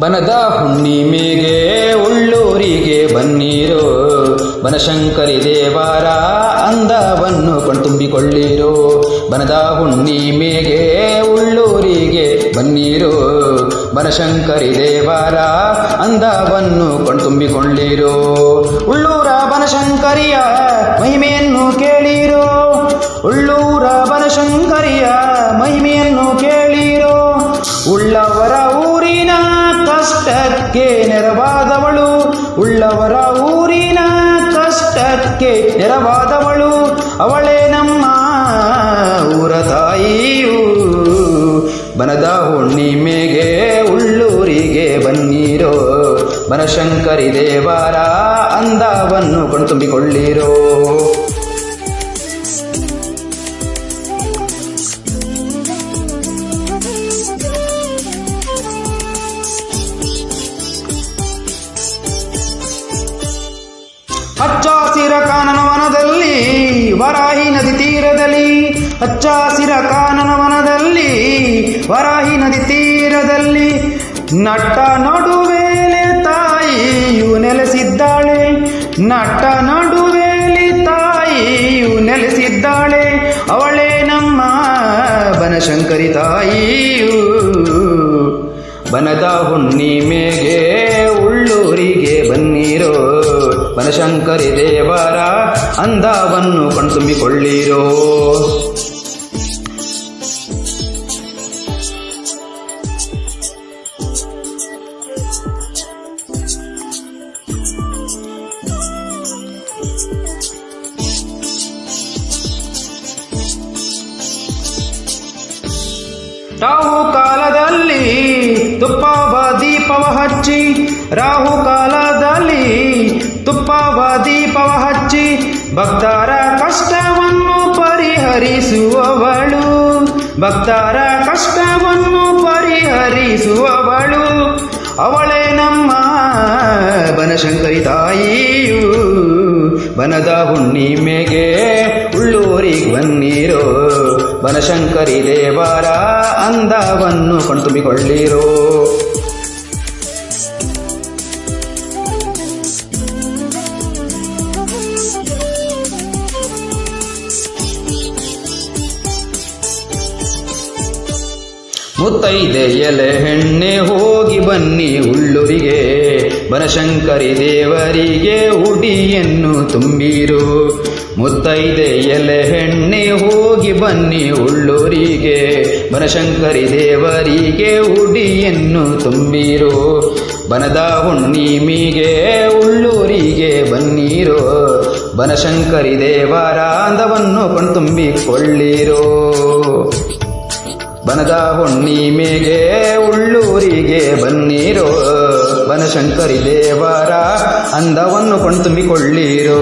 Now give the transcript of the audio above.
ಬನದ ಹುಣ್ಣಿಮೆಗೆ ಉಳ್ಳೂರಿಗೆ ಬನ್ನೀರೋ. ಬನಶಂಕರಿ ದೇವರ ಅಂದವನ್ನು ಕಣ್ತುಂಬಿಕೊಳ್ಳಿರೋ. ಬನದ ಹುಣ್ಣಿಮೆಗೆ ಉಳ್ಳೂರಿಗೆ ಬನ್ನೀರೋ. ಬನಶಂಕರಿ ದೇವರ ಅಂದವನ್ನು ಕಣ್ತುಂಬಿಕೊಳ್ಳಿರೋ. ಉಳ್ಳೂರ ಬನಶಂಕರಿಯ ಮಹಿಮೆಯನ್ನು ಕಷ್ಟಕ್ಕೆ ನೆರವಾದವಳು. ಉಳ್ಳವರ ಊರಿನ ಕಷ್ಟಕ್ಕೆ ನೆರವಾದವಳು. ಅವಳೇ ನಮ್ಮ ಊರ ತಾಯಿಯು. ಬನದ ಹುಣ್ಣಿಮೆಗೆ ಉಳ್ಳೂರಿಗೆ ಬನ್ನಿರೋ. ಬನಶಂಕರಿ ದೇವರ ಅಂದವನ್ನು ಕಣ್ತುಂಬಿಕೊಳ್ಳಿರೋ. ವರಾಹಿ ನದಿ ತೀರದಲ್ಲಿ ಹಚ್ಚಾಸಿರ ಕಾನನವನದಲ್ಲಿ, ವರಾಹಿ ನದಿ ತೀರದಲ್ಲಿ, ನಟ್ಟ ನಡುವೇಲೆ ತಾಯಿಯು ನೆಲೆಸಿದ್ದಾಳೆ, ನಟ್ಟ ನಡುವೇಲಿ ತಾಯಿಯು ನೆಲೆಸಿದ್ದಾಳೆ, ಅವಳೇ ನಮ್ಮ ಬನಶಂಕರಿ ತಾಯಿಯು. ಬನದ ಹುಣ್ಣಿಮೆಗೆ ಬನಶಂಕರಿ ದೇವರ ಅಂದವನ್ನು ಕಣ್ತುಂಬಿಕೊಳ್ಳಿರೋ. ರಾಹು ಕಾಲದಲ್ಲಿ ತುಪ್ಪವ ದೀಪವ ಹಚ್ಚಿ ರಾಹು ಕಾಲದಲ್ಲಿ ತುಪ್ಪವ ದೀಪವ ಹಚ್ಚಿ ಭಕ್ತರ ಕಷ್ಟವನ್ನು ಪರಿಹರಿಸುವವಳು. ಭಕ್ತರ ಕಷ್ಟವನ್ನು ಪರಿಹರಿಸುವವಳು. ಅವಳೇ ನಮ್ಮ ಬನಶಂಕರಿ ತಾಯಿಯು. ಬನದ ಹುಣ್ಣಿಮೆಗೆ ಉಳ್ಳೂರಿಗೆ ಬನ್ನಿರೋ. ಬನಶಂಕರಿ ದೇವರ ಅಂದವನ್ನು ಕಣ್ತುಂಬಿಕೊಳ್ಳಿರೋ ಮುತ್ತೈದೆ ಎಲೆ ಹೆಣ್ಣೆ ಹೋಗಿ ಬನ್ನಿ ಉಳ್ಳೂರಿಗೆ. ಬನಶಂಕರಿ ದೇವರಿಗೆ ಉಡಿಯನ್ನು ತುಂಬಿರು. ಮುತ್ತೈದೆ ಎಲೆ ಹೆಣ್ಣೆ ಹೋಗಿ ಬನ್ನಿ ಉಳ್ಳೂರಿಗೆ. ಬನಶಂಕರಿ ದೇವರಿಗೆ ಉಡಿಯನ್ನು ತುಂಬಿರು. ಬನದ ಹುಣ್ಣಿಮಿಗೆ ಉಳ್ಳೂರಿಗೆ ಬನ್ನಿರೋ. ಬನಶಂಕರಿ ದೇವರ ಅಂದವನ್ನು ಕಣ್ತುಂಬಿಕೊಳ್ಳಿರೋ ಬನದ ಹುಣ್ಣಿಮೆಗೆ ಉಳ್ಳೂರಿಗೆ ಬನ್ನಿರೋ ಬನಶಂಕರಿ ದೇವರ ಅಂದವನ್ನು ಕಣ್ತುಂಬಿಕೊಳ್ಳಿರೋ